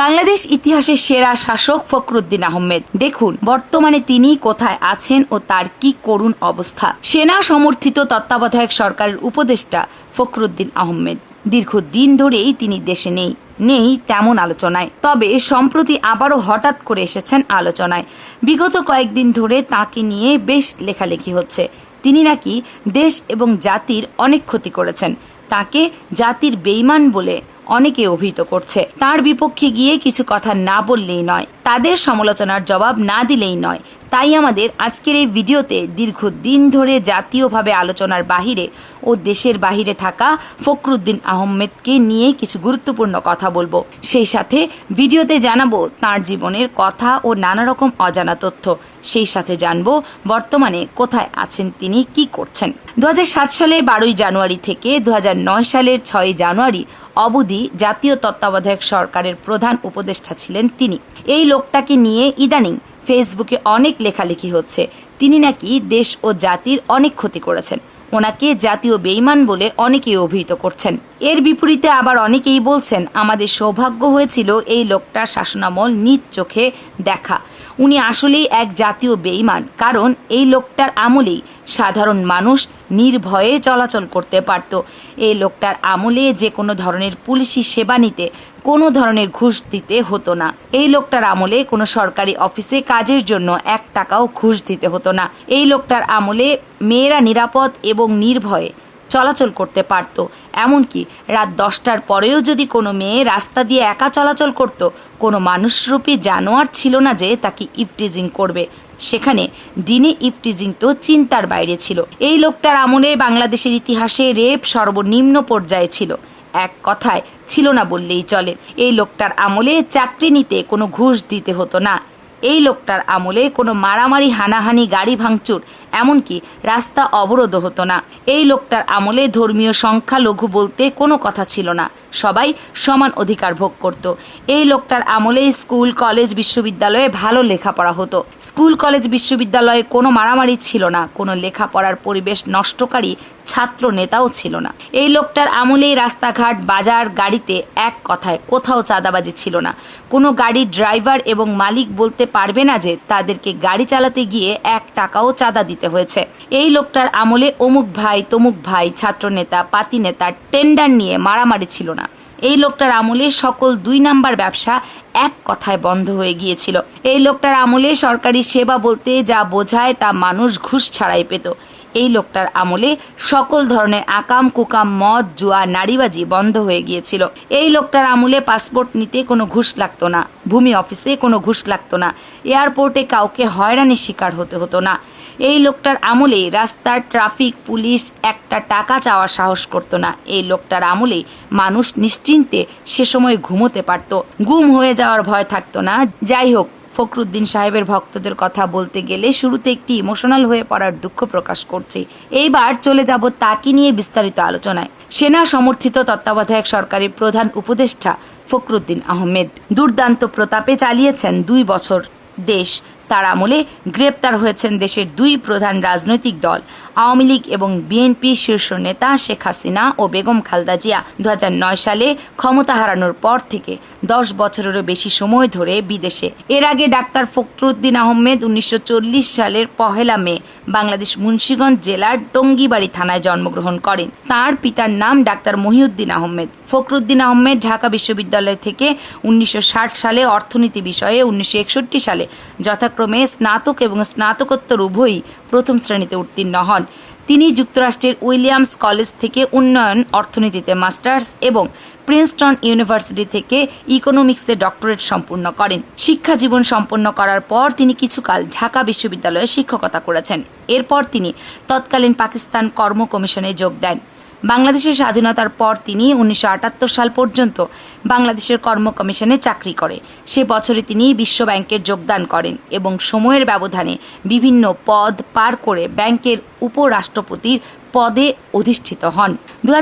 বাংলাদেশ ইতিহাসের সেরা শাসক ফখরুদ্দিন আহমেদ। দেখুন, বর্তমানে তিনি কোথায় আছেন ও তার কি করুণ অবস্থা। সেনা সমর্থিত তত্ত্বাবধায়ক সরকারের উপদেষ্টা ফখরুদ্দিন আহমেদ। দীর্ঘদিন ধরেই তিনি দেশে নেই নেই তেমন আলোচনায়। তবে সম্প্রতি আবারও হঠাৎ করে এসেছেন আলোচনায়। বিগত কয়েকদিন ধরে তাকে নিয়ে বেশ লেখালেখি হচ্ছে। তিনি নাকি দেশ এবং জাতির অনেক ক্ষতি করেছেন। তাকে জাতির বেইমান বলে অনেকে অভিহিত করছে। তার বিপক্ষে গিয়ে কিছু কথা না বললেই নয়। তাদের সমালোচনার জবাব না দিলেই নয়। তাই আমাদের আজকের এই ভিডিওতে দীর্ঘদিন ধরে জাতীয়ভাবে আলোচনার বাহিরে ও দেশের বাহিরে থাকা ফখরুদ্দিন আহমেদকে নিয়ে কিছু গুরুত্বপূর্ণ কথা বলব। সেই সাথে ভিডিওতে জানাব তার জীবনের কথা ও নানা রকম অজানা তথ্য। সেই সাথে জানব বর্তমানে কোথায় আছেন তিনি, কি করছেন। দু হাজার সাত সালের বারোই জানুয়ারি থেকে দু হাজার নয় সালের ছয় জানুয়ারি অবধি জাতীয় তত্ত্বাবধায়ক সরকারের প্রধান উপদেষ্টা ছিলেন তিনি। এই লোকটাকে নিয়ে ইদানিং ফেসবুকে অনেক লেখালেখি হচ্ছে। তিনি নাকি দেশ ও জাতির অনেক ক্ষতি করেছেন। ওনাকে জাতীয় বেইমান বলে অনেকেই অভিহিত করছেন। এর বিপরীতে আবার অনেকেই বলছেন, আমাদের সৌভাগ্য হয়েছিল এই লোকটার শাসনামল নিজ চোখে দেখা। উনি আসলেই এক জাতীয় বেইমান, কারণ এই লোকটার আমলেই সাধারণ মানুষ নির্ভয়ে চলাচল করতে পারত। এই লোকটার আমলে যে কোনো ধরনের পুলিশি সেবা নিতে কোনো ধরনের ঘুষ দিতে হতো না। এই লোকটার আমলে কোনো সরকারি অফিসে কাজের জন্য এক টাকাও ঘুষ দিতে হতো না। এই লোকটার আমলে মেয়েরা নিরাপদ এবং নির্ভয়ে চলাচল করতে পারত। এমনকি রাত দশটার পরেও যদি কোনো মেয়ে রাস্তা দিয়ে একা চলাচল করত, কোনো মানুষরূপী জানোয়ার ছিল না যে তাকে ইফটিজিং করবে। সেখানে দিনে ইফটিজিং তো চিন্তার বাইরে ছিল। এই লোকটার আমলে বাংলাদেশের ইতিহাসে রেপ সর্বনিম্ন পর্যায়ে ছিল। এক কথায় ছিল না বললেই চলে। এই লোকটার আমলে চাকরি নিতে কোনো ঘুষ দিতে হতো না। এই লোকটার আমলে কোনো মারামারি, হানাহানি, গাড়ি ভাঙচুর, এমনকি রাস্তা অবরোধ হতো না। এই লোকটার আমলে ধর্মীয় সংখ্যালঘু বলতে কোনো কথা ছিল না। সবাই সমান অধিকার ভোগ করত। এই লোকটার আমলে স্কুল, কলেজ, বিশ্ববিদ্যালয়ে ভালো লেখাপড়া হতো। স্কুল, কলেজ, বিশ্ববিদ্যালয়ে কোনো মারামারি ছিল না। কোনো লেখাপড়ার পরিবেশ নষ্টকারী ছাত্র নেতাও ছিল না। এই লোকটার আমলেই রাস্তাঘাট, বাজার, গাড়িতে এক কথায় কোথাও চাঁদাবাজি ছিল না। কোনো গাড়ির ড্রাইভার এবং মালিক বলতে পারবে না যে তাদেরকে গাড়ি চালাতে গিয়ে এক টাকাও চাঁদা দিতে হয়েছে। এই লোকটার আমলে অমুক ভাই, তমুক ভাই, ছাত্র নেতা, পাতি নেতা টেন্ডার নিয়ে মারামারি ছিল না। এই লোকটার আমলে সকল দুই নাম্বার ব্যবসা এক কথায় বন্ধ হয়ে গিয়েছিল। এই লোকটার আমলে সরকারি সেবা বলতে যা বোঝায় তা মানুষ ঘুষ ছাড়াই পেত। এই লোকটার আমলে সকল ধরনের আকাম, কুকাম, মদ, জুয়া, নারীবাজি বন্ধ হয়ে গিয়েছিল। এই লোকটার আমলে পাসপোর্ট নিতে কোনো ঘুষ লাগতো না, ভূমি অফিসে কোনো ঘুষ লাগতো না, এয়ারপোর্টে কাউকে হয়রানির শিকার হতে হতো না। এই লোকটার আমলে রাস্তার ট্রাফিক, পুলিশ একটা টাকা চাওয়ার সাহস করতো না। এই লোকটার আমলে মানুষ নিশ্চিন্তে সে সময় ঘুমোতে পারত। গুম হয়ে যাওয়ার ভয় থাকতো না। যাই হোক ফখরুদ্দিন সাহেবের ভক্তদের কথা বলতে গেলে শুরুতে একটি ইমোশনাল হয়ে পড়ার দুঃখ প্রকাশ করছে। এইবার চলে যাব তাকে নিয়ে বিস্তারিত আলোচনায়। সেনা সমর্থিত তত্ত্বাবধায়ক সরকারের প্রধান উপদেষ্টা ফখরুদ্দিন আহমেদ। দুর্দান্ত প্রতাপে চালিয়েছেন দুই বছর দেশ। তার আমলে গ্রেপ্তার হয়েছেন দেশের দুই প্রধান রাজনৈতিক দল, আওয়ামী লীগ এবং বিএনপি শীর্ষ নেতা শেখ হাসিনা ও বেগম খালদা জিয়া। দু হাজার নয় সালে ক্ষমতা হারানোর পর থেকে দশ বছরেরও বেশি সময় ধরে বিদেশে। এর আগে ডাক্তার ফখরুদ্দিন আহমেদ উনিশশো চল্লিশ সালের পহেলা মে বাংলাদেশ মুন্সীগঞ্জ জেলার টঙ্গিবাড়ি থানায় জন্মগ্রহণ করেন। তার পিতার নাম ডাক্তার মহিউদ্দিন আহমেদ। ফখরুদ্দিন আহমেদ ঢাকা বিশ্ববিদ্যালয় থেকে উনিশশো ষাট সালে অর্থনীতি বিষয়ে উনিশশো একষট্টি সালে যথাক্রমে স্নাতক এবং স্নাতকোত্তর উভয়ই প্রথম শ্রেণীতে উত্তীর্ণ হন। তিনি যুক্তরাষ্ট্রের উইলিয়ামস কলেজ থেকে উন্নয়ন, অর্থনীতিতে মাস্টার্স এবং প্রিন্সটন ইউনিভার্সিটি থেকে ইকোনমিক্সে ডক্টরেট সম্পূর্ণ করেন। শিক্ষা জীবন সম্পন্ন করার পর তিনি কিছুকাল ঢাকা বিশ্ববিদ্যালয়ে শিক্ষকতা করেছেন। এরপর তিনি তৎকালীন পাকিস্তান কর্ম কমিশনে যোগ দেন। বাংলাদেশের স্বাধীনতার পর তিনি উনিশশো আটাত্তর সাল পর্যন্ত বাংলাদেশের কর্ম কমিশনে চাকরি করে। সে বছরে তিনি বিশ্ব ব্যাংকের যোগদান করেন এবং সময়ের ব্যবধানে বিভিন্ন পদ পার করে ব্যাংকের উপরাষ্ট্রপতির পদে অধিষ্ঠিত হন। দু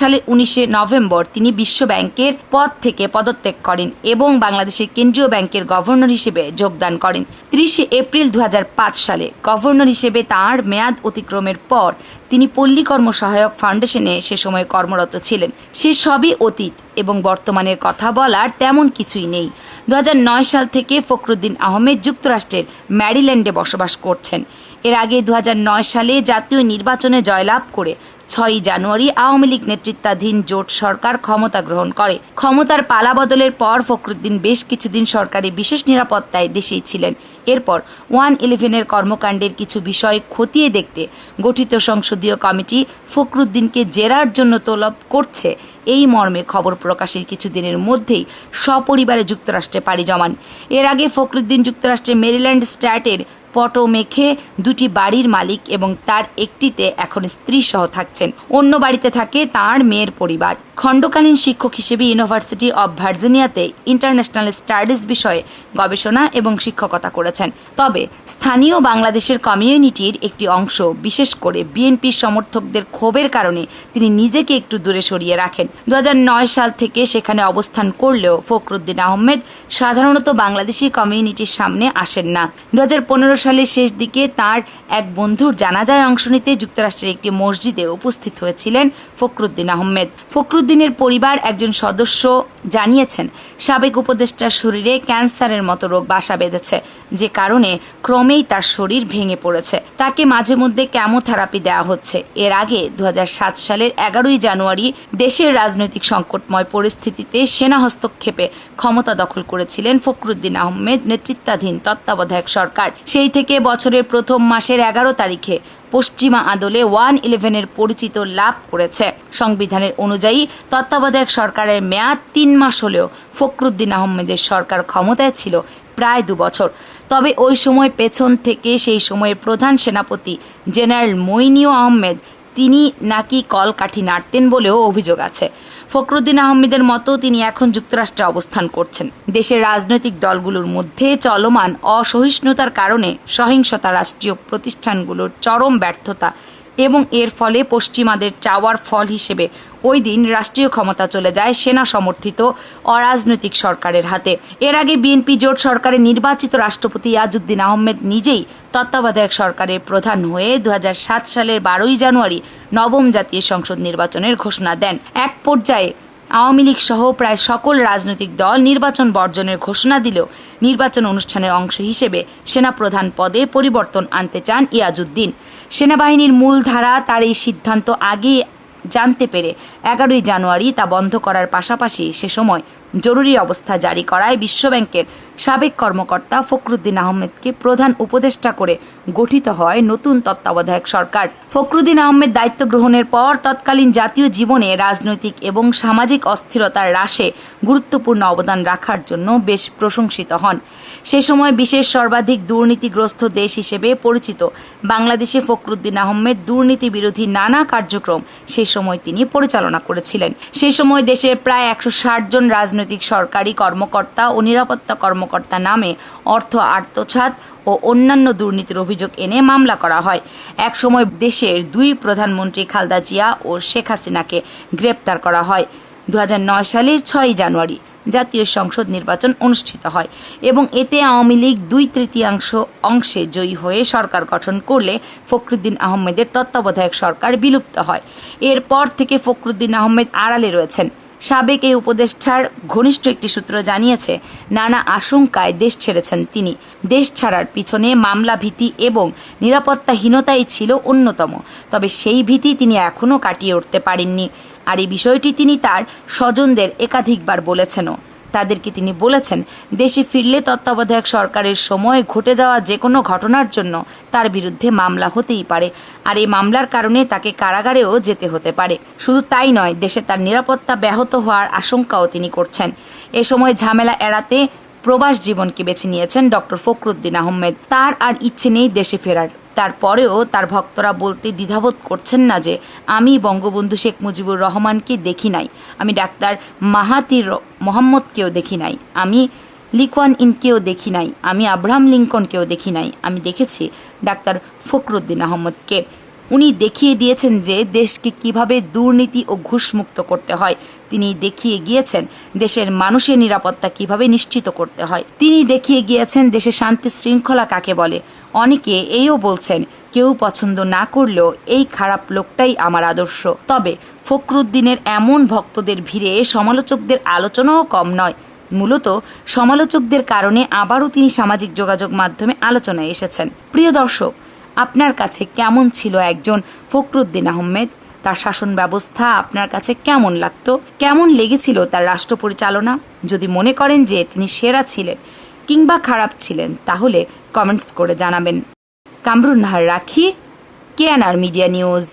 সালের উনিশে নভেম্বর তিনি বিশ্ব ব্যাংকের পদ থেকে পদত্যাগ করেন এবং বাংলাদেশের কেন্দ্রীয় ব্যাংকের গভর্নর হিসেবে যোগদান করেন। ত্রিশে এপ্রিল দু হাজার পাঁচ সালে গভর্নর হিসেবে তাঁর মেয়াদ অতিক্রমের পর তিনি পল্লী কর্ম সহায়ক ফাউন্ডেশনে সে সময় কর্মরত ছিলেন। সে সবই অতীত এবং বর্তমানের কথা বলার তেমন কিছুই নেই। দু হাজার নয় সাল থেকে ফখরুদ্দিন আহমেদ যুক্তরাষ্ট্রের ম্যারিল্যান্ডে বসবাস করছেন। এর আগে দু হাজার নয় সালে জাতীয় নির্বাচনে জয়লাভ করে ছয়ই জানুয়ারি আওয়ামী লীগ নেতৃত্বাধীন জোট সরকার ক্ষমতা গ্রহণ করে। ক্ষমতার পালাবদলের পর ফখরুদ্দিন বেশ কিছুদিন সরকারি বিশেষ নিরাপত্তায় দেশেই ছিলেন। এরপর ওয়ান ইলেভেনের কর্মকাণ্ডের কিছু বিষয় খতিয়ে দেখতে গঠিত সংসদীয় কমিটি ফখরুদ্দিনকে জেরার জন্য তলব করছে। এই মর্মে খবর প্রকাশের কিছুদিনের মধ্যেই সপরিবারে যুক্তরাষ্ট্রে পাড়ি জমান। এর আগে ফখরুদ্দিন যুক্তরাষ্ট্রের মেরিল্যান্ড স্ট্যাটের পটো মেখে দুটি বাড়ির মালিক এবং তার একটিতে এখন স্ত্রী সহ থাকছেন। অন্য বাড়িতে থাকে তার মেয়ের পরিবার। খণ্ডকালীন শিক্ষক হিসেবে ইউনিভার্সিটি অব ভার্জিনিয়াতে ইন্টারন্যাশনাল স্টাডিজ বিষয়ে গবেষণা এবং শিক্ষকতা করেছেন। তবে স্থানীয় বাংলাদেশের কমিউনিটির একটি অংশ, বিশেষ করে বিএনপির সমর্থকদের ক্ষোভের কারণে তিনি নিজেকে একটু দূরে সরিয়ে রাখেন। দু হাজার নয় সাল থেকে সেখানে অবস্থান করলেও ফখরুদ্দিন আহমেদ সাধারণত বাংলাদেশি কমিউনিটির সামনে আসেন না। দু হাজার পনেরো সালের শেষ দিকে তার এক বন্ধুর জানাজায় অংশ নিতে যুক্তরাষ্ট্রের একটি মসজিদে উপস্থিত হয়েছিলেন ফখরুদ্দিন আহমেদ। ফখরুদ্দিনের পরিবার একজন সদস্য জানিয়েছেন, সাবেক উপদেষ্টার শরীরে ক্যান্সারের মতো রোগ বাসা বেঁধেছে, যে কারণে ক্রমেই তার শরীর ভেঙে পড়েছে। তাকে মাঝে মধ্যে ক্যামোথেরাপি দেওয়া হচ্ছে। এর আগে দু হাজার সাত সালের এগারোই জানুয়ারি দেশের রাজনৈতিক সংকটময় পরিস্থিতিতে সেনা হস্তক্ষেপে ক্ষমতা দখল করেছিলেন ফখরুদ্দিন আহমেদ, নেতৃত্বাধীন তত্ত্বাবধায়ক সরকার। সেই থেকে বছরের প্রথম মাসের এগারো তারিখে পশ্চিমা আদলে ওয়ান ইলেভেনের পরিচিত লাভ করেছে। সংবিধানের অনুযায়ী তত্ত্বাবধায়ক সরকারের মেয়াদ তিন মাস হলেও ফখরুদ্দিন আহমেদের সরকার ক্ষমতায় ছিল প্রায় দু বছর। তবে ওই সময় পেছন থেকে সেই সময়ের প্রধান সেনাপতি জেনারেল মইনিও আহমেদ তিনি নাকি কলকাঠি নাড়তেন বলেও অভিযোগ আছে। ফখরুদ্দিন আহমেদের মতো তিনি এখন যুক্তরাষ্ট্রে অবস্থান করছেন। দেশের রাজনৈতিক দলগুলোর মধ্যে চলমান অসহিষ্ণুতার কারণে সহিংসতা রাষ্ট্রীয় প্রতিষ্ঠানগুলোর চরম ব্যর্থতা এবং এর ফলে পশ্চিমাদের চাওয়ার ফল হিসেবে ওই দিন রাষ্ট্রীয় ক্ষমতা চলে যায় সেনা সমর্থিত অরাজনৈতিক সরকারের হাতে। এর আগে বিএনপি জোট সরকারের নির্বাচিত রাষ্ট্রপতি ইয়াজউদ্দিন আহমেদ নিজেই তত্ত্বাবধায়ক সরকারের প্রধান হয়ে দু হাজার সাত সালের বারোই জানুয়ারি নবম জাতীয় সংসদ নির্বাচনের ঘোষণা দেন। এক পর্যায়ে আওয়ামী লীগ সহ প্রায় সকল রাজনৈতিক দল নির্বাচন বর্জনের ঘোষণা দিলেও নির্বাচন অনুষ্ঠানের অংশ হিসেবে সেনাপ্রধান পদে পরিবর্তন আনতে চান ইয়াজউদ্দিন সেনাবাহিনীর মূল ধারা তার এই সিদ্ধান্ত আগে জানতে পেরে এগারোই জানুয়ারি তা বন্ধ করার পাশাপাশি সে সময় জরুরি অবস্থা জারি করায় বিশ্বব্যাংকের সাবেক কর্মকর্তা ফখরুদ্দিন আহমেদকে প্রধান উপদেষ্টা করে গঠিত হয় নতুন তত্ত্বাবধায়ক সরকার। ফখরুদ্দিন আহমেদ দায়িত্ব গ্রহণের পর তৎকালীন জাতীয় জীবনে রাজনৈতিক এবং সামাজিক অস্থিরতার হ্রাসে গুরুত্বপূর্ণ অবদান রাখার জন্য বেশ প্রশংসিত হন। সে সময় বিশেষ সর্বাধিক দুর্নীতিগ্রস্ত দেশ হিসেবে পরিচিত বাংলাদেশে ফখরুদ্দিন আহমেদ দুর্নীতি বিরোধী নানা কার্যক্রম সে সময় তিনি পরিচালনা করেছিলেন। সে সময় দেশের প্রায় একশো ষাট জন রাজনৈতিক সরকারি কর্মকর্তা ও নিরাপত্তা কর্মকর্তা নামে অর্থ আত্মছাত ও অন্যান্য দুর্নীতির অভিযোগ এনে মামলা করা হয়। একসময় দেশের দুই প্রধানমন্ত্রী খালদা জিয়া ও শেখ হাসিনাকে গ্রেপ্তার করা হয়। দুহাজার নয় সালের ছয়ই জানুয়ারি জাতীয় সংসদ নির্বাচন অনুষ্ঠিত হয় এবং এতে আওয়ামী লীগ দুই তৃতীয়াংশ অংশে জয়ী হয়ে সরকার গঠন করলে ফখরুদ্দিন আহমেদের তত্ত্বাবধায়ক সরকার বিলুপ্ত হয়। এরপর থেকে ফখরুদ্দিন আহমেদ আড়ালে রয়েছেন। সাবেক এই উপদেষ্টার ঘনিষ্ঠ একটি সূত্র জানিয়েছে, নানা আশঙ্কায় দেশ ছেড়েছেন তিনি। দেশ ছাড়ার পিছনে মামলা ভীতি এবং নিরাপত্তাহীনতাই ছিল অন্যতম, তবে সেই ভীতি তিনি এখনও কাটিয়ে উঠতে পারেননি। আর এই বিষয়টি তিনি তার স্বজনদের একাধিকবার বলেছেনও। তাদেরকে তিনি বলেছেন, দেশে ফিরলে তত্ত্বাবধায়ক সরকারের সময় ঘটে যাওয়া যে কোনো ঘটনার জন্য তার বিরুদ্ধে মামলা হতেই পারে। আর এই মামলার কারণে তাকে কারাগারেও যেতে হতে পারে। শুধু তাই নয়, দেশে তার নিরাপত্তা ব্যাহত হওয়ার আশঙ্কাও তিনি করছেন। এ সময় ঝামেলা এড়াতে প্রবাস জীবনকে বেছে নিয়েছেন ডক্টর ফখরুদ্দিন আহমেদ। তার আর ইচ্ছে নেই দেশে ফেরার। তারপরেও তার ভক্তরা বলতে দ্বিধাবোধ করছেন না যে আমি বঙ্গবন্ধু শেখ মুজিবুর রহমানকে দেখি নাই, আমি ডাক্তার মাহাতির মোহাম্মদকেও দেখি নাই, আমি লিকওয়ান ইনকেও দেখি নাই, আমি আব্রাহাম লিঙ্কনকেও দেখি নাই, আমি দেখেছি ডাক্তার ফখরুদ্দিন আহমদকে। উনি দেখিয়ে দিয়েছেন যে দেশকে কীভাবে দুর্নীতি ও ঘুষমুক্ত করতে হয়। তিনি দেখিয়ে গিয়েছেন দেশের মানুষের নিরাপত্তা কীভাবে নিশ্চিত করতে হয়। তিনি দেখিয়ে গিয়েছেন দেশে শান্তি শৃঙ্খলা কাকে বলে। অনেকে এইও বলছেন, কেউ পছন্দ না করলেও এই খারাপ লোকটাই আমার আদর্শ। তবে ফখরুদ্দিনের এমন ভক্তদের ভিড়ে সমালোচকদের আলোচনাও কম নয়। মূলত সমালোচকদের কারণে আবারও তিনি সামাজিক যোগাযোগ মাধ্যমে আলোচনায় এসেছেন। প্রিয় দর্শক আপনার কাছে কেমন ছিল একজন ফখরুদ্দিন আহমেদ? তার শাসন ব্যবস্থা আপনার কাছে কেমন লাগত? কেমন লেগেছিল তার রাষ্ট্র পরিচালনা? যদি মনে করেন যে তিনি সেরা ছিলেন কিংবা খারাপ ছিলেন, তাহলে কমেন্টস করে জানাবেন। কামরুন নাহার রাখি কেয়ানার মিডিয়া নিউজ।